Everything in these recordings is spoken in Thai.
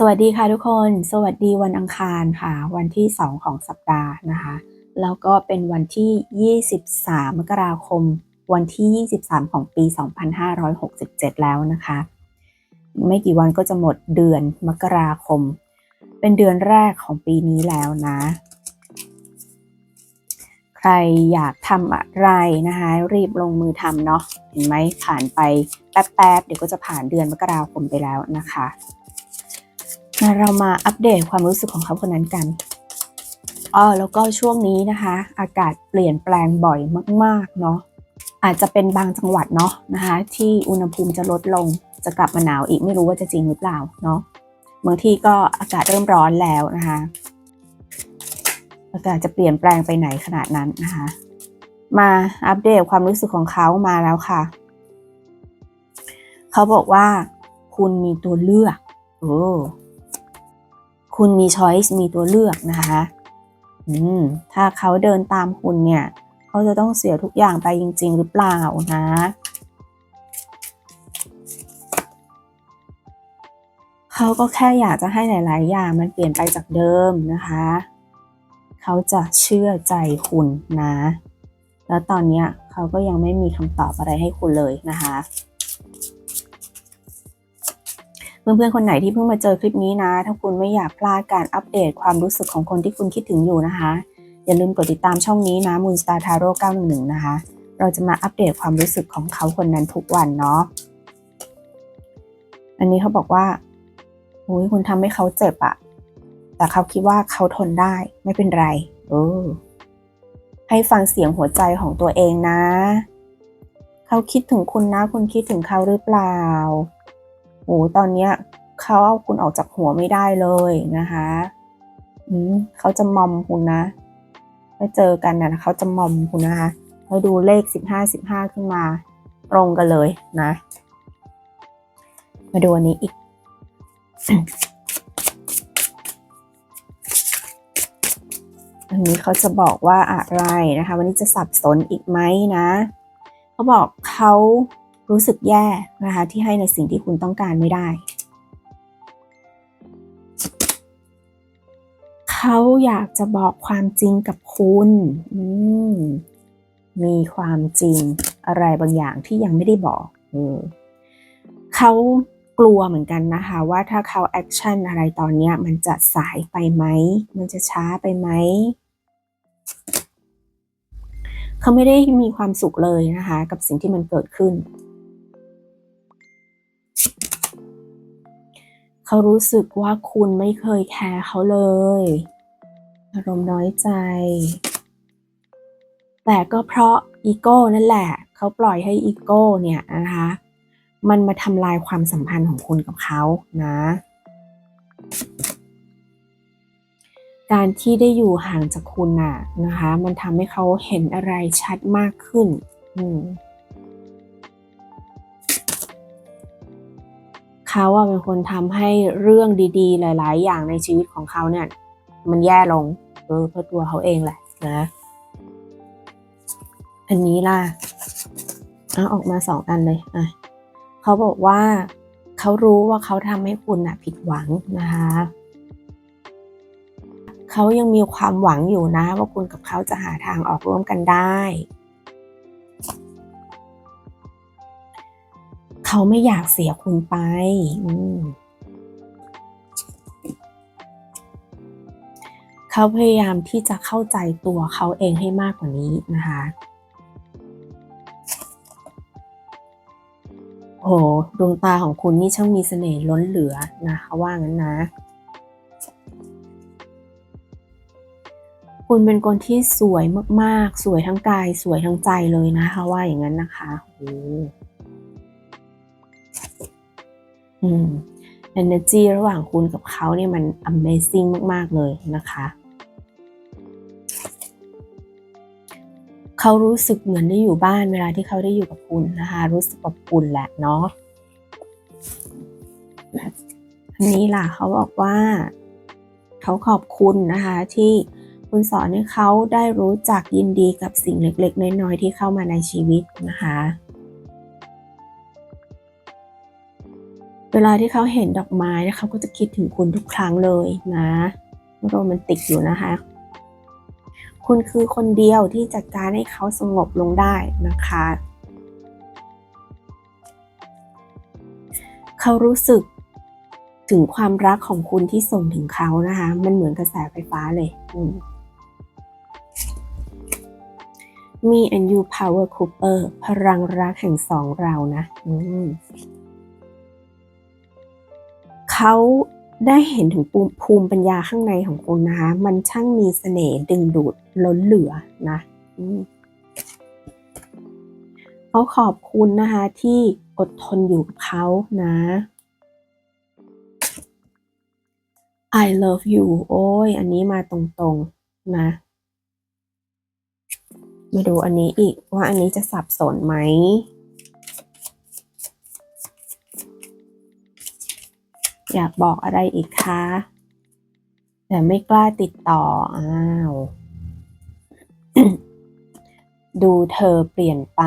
สวัสดีค่ะทุกคน สวัสดีวันอังคารค่ะ วันที่ 2 ของสัปดาห์นะคะ แล้วก็เป็นวันที่ 23 มกราคม วันที่ 23 ของปี 2567 แล้วนะคะ ไม่กี่วันก็จะหมดเดือนมกราคม เป็นเดือนแรกของปีนี้แล้วนะ ใครอยากทำอะไรนะคะ รีบลงมือทำเนาะ เห็นไหมผ่านไปแป๊บๆ เดี๋ยวก็จะผ่านเดือนมกราคมไปแล้วนะคะ เรามาอัปเดตความรู้สึกของเขาคนนั้นกันอ๋อแล้วก็ช่วงนี้นะคะ อากาศเปลี่ยนแปลงบ่อยมากๆเนาะอาจจะเป็นบางจังหวัดเนาะนะคะ ที่อุณหภูมิจะลดลงจะกลับมาหนาวอีกไม่รู้ว่าจะจริงหรือเปล่าเนาะบางที่ก็อากาศเริ่มร้อนแล้วนะคะ อากาศจะเปลี่ยนแปลงไปไหนขนาดนั้นนะคะ มาอัปเดตความรู้สึกของเขามาแล้วค่ะ เขาบอกว่า คุณมีตัวเลือกโอ้ คุณมีช้อยส์มีตัวเลือกนะคะอืมถ้าเขาเดินตามคุณเนี่ย เขาจะต้องเสียทุกอย่างไปจริง ๆ หรือเปล่านะเขาก็แค่อยากจะให้หลาย ๆ อย่างมันเปลี่ยนไปจากเดิมนะคะ เขาจะเชื่อใจคุณนะ แล้วตอนนี้เขาก็ยังไม่มีคำตอบอะไรให้คุณเลยนะคะ เพื่อนๆคนไหนที่เพิ่งมาเจอคลิปนี้นะ ถ้าคุณไม่อยากพลาดการอัปเดตความรู้สึกของคนที่คุณคิดถึงอยู่นะคะ อย่าลืมกดติดตามช่องนี้นะ Moon Star Tarot 911 นะคะ เราจะมาอัปเดตความรู้สึกของเขาคนนั้นทุกวันเนาะ อันนี้เขาบอกว่าโอ้ยคุณทำให้เขาเจ็บอะแต่เขาคิดว่าเขาทนได้ไม่เป็นไรเออให้ฟังเสียงหัวใจของตัวเองนะ เขาคิดถึงคุณนะ คุณคิดถึงเขาหรือเปล่า โอ้ตอนเนี้ยเขาเอาคุณออกจากหัวไม่ได้เลยนะคะอืมเขาจะมอมคุณนะถ้าเจอกันนะเขาจะมอมคุณนะคะเราดูเลขสิบห้าสิบห้าขึ้นมาตรงกันเลยนะ มาดูอันนี้อีกอันนี้เขาจะบอกว่าอะไรนะคะ วันนี้จะสับสนอีกไหมนะ เขาบอกเขา รู้สึกแย่นะคะที่ให้ในสิ่งที่คุณต้องการไม่ได้ เขาอยากจะบอกความจริงกับคุณอืมมีความจริงอะไรบางอย่างที่ยังไม่ได้บอกเออเขากลัวเหมือนกันนะคะว่าถ้าเขาแอคชั่นอะไรตอนนี้มันจะสายไปไหม มันจะช้าไปไหม เขาไม่ได้มีความสุขเลยนะคะ กับสิ่งที่มันเกิดขึ้น เขารู้สึกว่าคุณไม่เคยแคร์เขาเลย อารมณ์น้อยใจ แต่ก็เพราะอีโก้นั่นแหละ เขาปล่อยให้อีโก้เนี่ยนะคะ มันมาทำลายความสัมพันธ์ของคุณกับเขานะ การที่ได้อยู่ห่างจากคุณน่ะนะคะ มันทำให้เขาเห็นอะไรชัดมากขึ้น อืม เขาอะเป็นคนทำให้เรื่องดีๆ หลาย ๆ อย่างในชีวิตของเขาเนี่ย มันแย่ลงเออเพราะตัวเขาเองแหละนะ อันนี้ล่ะเอาออกมาสองอันเลยอะเขาบอกว่าเขารู้ว่าเขาทำให้คุณนะผิดหวังนะคะเขายังมีความหวังอยู่นะ ว่าคุณกับเขาจะหาทางออกร่วมกันได้ เขาไม่อยากเสียคุณไปอืเขาพยายามที่จะเข้าใจตัวเขาเองให้มากกว่านี้นะคะโอ้โหดวงตาของคุณนี่ช่างมีเสน่ห์ล้นเหลือนะเขาว่างั้นนะ คุณเป็นคนที่สวยมากๆ สวยทั้งกาย สวยทั้งใจเลยนะคะ ว่าอย่างนั้นนะคะโอ้ อืม energy ระหว่างคุณกับเขาเนี่ยมัน amazing มาก ๆ เลยนะคะ เขารู้สึกเหมือนได้อยู่บ้านเวลาที่เขาได้อยู่กับคุณนะคะ รู้สึกอบอุ่นแหละเนาะอันนี้ล่ะเขาบอกว่า เขาขอบคุณนะคะ ที่คุณสอนให้เขาได้รู้จักยินดีกับสิ่งเล็ก ๆ น้อย ๆ ที่เข้ามาในชีวิตนะคะ เลาที่เขาเห็นดอกไม้นะเขาก็จะคิดถึงคุณทุกครั้งเลยนะโรแมนติกอยู่นะคะ คุณคือคนเดียวที่จัดการให้เขาสงบลงได้นะคะ เขารู้สึกถึงความรักของคุณที่ส่งถึงเขานะคะ มันเหมือนกระแสไฟฟ้าเลยอืม Me and you power Cooper พลังรักแห่งสองเรานะ อืม เขาได้เห็นถึงภูมิปัญญาข้างในของคุณนะคะ มันช่างมีเสน่ห์ดึงดูดล้นเหลือนะอเขาขอบคุณนะคะ ที่อดทนอยู่กับเขานะ I love you โอ้ย อันนี้มาตรงๆนะ มาดูอันนี้อีกว่าอันนี้จะสับสนไหม อยากบอกอะไรอีกคะ แต่ไม่กล้าติดต่อ อ้าว ดูเธอเปลี่ยนไป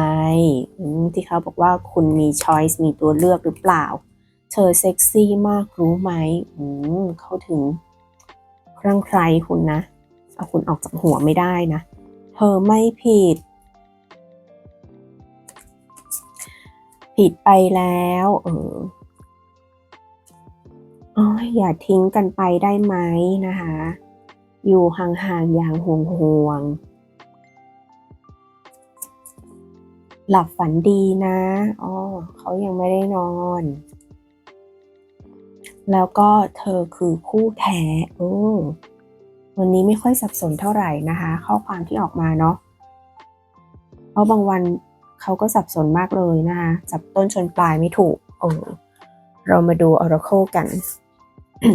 ที่เขาบอกว่าคุณมีช้อยส์มีตัวเลือกหรือเปล่า เธอเซ็กซี่มากรู้ไหมอืมเขาถึงครั่งใครคุณนะ เอาคุณออกจากหัวไม่ได้นะ เธอไม่ผิด ผิดไปแล้ว เออ อ๋ออย่าทิ้งกันไปได้ไหมนะคะ อยู่ห่างๆอย่างห่วงๆหลับฝันดีนะอ๋อเขายังไม่ได้นอน แล้วก็เธอคือคู่แท้โอ้วันนี้ไม่ค่อยสับสนเท่าไหร่นะคะ ข้อความที่ออกมาเนาะเพราะบางวันเขาก็สับสนมากเลยนะคะ จับต้นชนปลายไม่ถูก เออ เรามาดู Oracle กัน วัน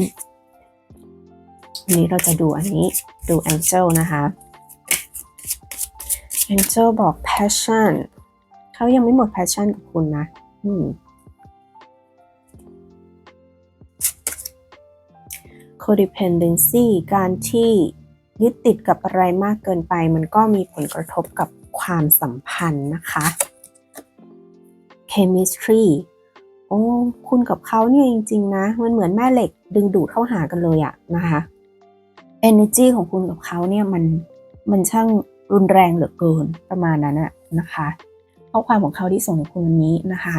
นี้เราจะดูอันนี้ดู Angel นะคะ Angel บอก passion เขายังไม่หมด passion กับคุณนะ อืม codependency การที่ยึดติดกับอะไรมากเกินไป มันก็มีผลกระทบกับความสัมพันธ์นะคะ chemistry โอ้คุณกับเขาเนี่ยจริง ๆ นะมันเหมือนแม่เหล็กดึงดูดเข้าหากันเลยอะนะคะ energy ของคุณกับเขาเนี่ยมันมันช่างรุนแรงเหลือเกินประมาณนั้นอะนะคะข้อความของเขาที่ส่งถึงคุณวันนี้นะคะ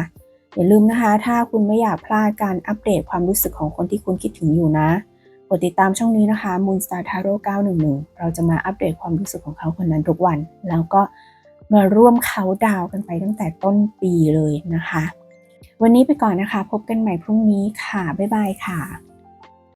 อย่าลืมนะคะ ถ้าคุณไม่อยากพลาดการอัปเดตความรู้สึกของคนที่คุณคิดถึงอยู่นะกดติดตามช่องนี้นะคะ Moonstar Tarot 911 เราจะมาอัปเดตความรู้สึกของเขาคนนั้นทุกวัน แล้วก็มาร่วมเขาดาวกันไปตั้งแต่ต้นปีเลยนะคะ วันนี้ไปก่อนนะคะ พบกันใหม่พรุ่งนี้ค่ะ บ๊ายบายค่ะ